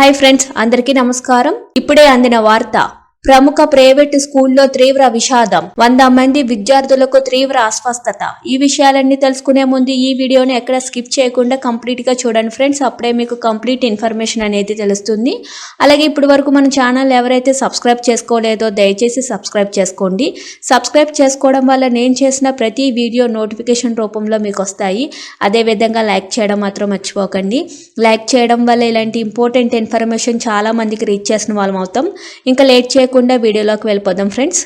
Hi friends అందరికీ నమస్కారం. ఇప్పుడే అందిన వార్త ప్రముఖ ప్రైవేటు స్కూల్లో తీవ్ర విషాదం. వంద మంది విద్యార్థులకు తీవ్ర అస్వస్థత. ఈ విషయాలన్నీ తెలుసుకునే ముందు ఈ వీడియోని ఎక్కడ స్కిప్ చేయకుండా కంప్లీట్గా చూడండి ఫ్రెండ్స్. అప్పుడే మీకు కంప్లీట్ ఇన్ఫర్మేషన్ అనేది తెలుస్తుంది. అలాగే ఇప్పటి వరకు మన ఛానల్ ఎవరైతే సబ్స్క్రైబ్ చేసుకోలేదో దయచేసి సబ్స్క్రైబ్ చేసుకోండి. సబ్స్క్రైబ్ చేసుకోవడం వల్ల నేను చేసిన ప్రతి వీడియో నోటిఫికేషన్ రూపంలో మీకు వస్తాయి. అదేవిధంగా లైక్ చేయడం మాత్రం మర్చిపోకండి. లైక్ చేయడం వల్ల ఇలాంటి ఇంపార్టెంట్ ఇన్ఫర్మేషన్ చాలా మందికి రీచ్ చేసిన వాళ్ళం అవుతాం. ఇంకా లేట్ చేయ చేయకుండా వీడియోలోకి వెళ్ళిపోదాం ఫ్రెండ్స్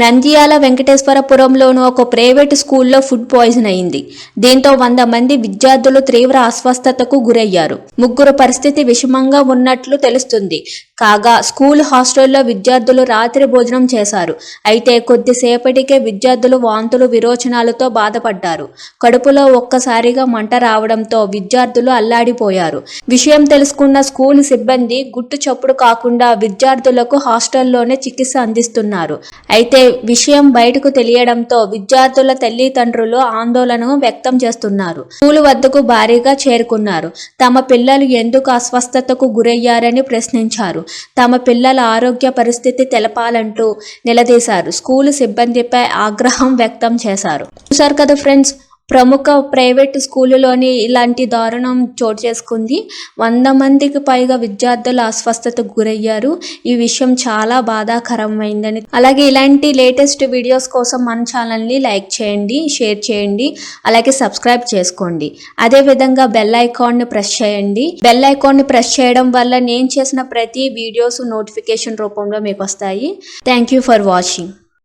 నంద్యాల వెంకటేశ్వరపురంలోని ఒక ప్రైవేట్ స్కూల్లో ఫుడ్ పాయిజన్ అయింది. దీంతో వంద మంది విద్యార్థులు తీవ్ర అస్వస్థతకు గురయ్యారు. ముగ్గురు పరిస్థితి విషమంగా ఉన్నట్లు తెలుస్తుంది. కాగా స్కూల్ హాస్టల్లో విద్యార్థులు రాత్రి భోజనం చేశారు. అయితే కొద్దిసేపటికే విద్యార్థులు వాంతులు విరోచనాలతో బాధపడ్డారు. కడుపులో ఒక్కసారిగా మంట రావడంతో విద్యార్థులు అల్లాడిపోయారు. విషయం తెలుసుకున్న స్కూల్ సిబ్బంది గుట్టు చప్పుడు కాకుండా విద్యార్థులకు హాస్టల్లోనే చికిత్స అందిస్తున్నారు. అయితే విషయం బయటకు తెలియడంతో విద్యార్థుల తల్లిదండ్రులు ఆందోళన వ్యక్తం చేస్తున్నారు. స్కూల్ వద్దకు భారీగా చేరుకున్నారు. తమ పిల్లలు ఎందుకు అస్వస్థతకు గురయ్యారని ప్రశ్నించారు. తమ పిల్లల ఆరోగ్య పరిస్థితి తెలపాలంటూ నిలదీశారు. స్కూల్ సిబ్బందిపై ఆగ్రహం వ్యక్తం చేశారు. చూసారు కదా ఫ్రెండ్స్ ప్రముఖ ప్రైవేట్ స్కూలులోని ఇలాంటి దారుణం చోటు చేసుకుంది. వంద మందికి పైగా విద్యార్థులు అస్వస్థతకు గురయ్యారు. ఈ విషయం చాలా బాధాకరమైందని. అలాగే ఇలాంటి లేటెస్ట్ వీడియోస్ కోసం మన ఛానల్ని లైక్ చేయండి షేర్ చేయండి అలాగే సబ్స్క్రైబ్ చేసుకోండి. అదేవిధంగా బెల్ ఐకాన్ని ప్రెస్ చేయండి. బెల్ ఐకాన్ని ప్రెస్ చేయడం వల్ల నేను చేసిన ప్రతి వీడియోస్ నోటిఫికేషన్ రూపంలో మీకు వస్తాయి. Thank you for watching.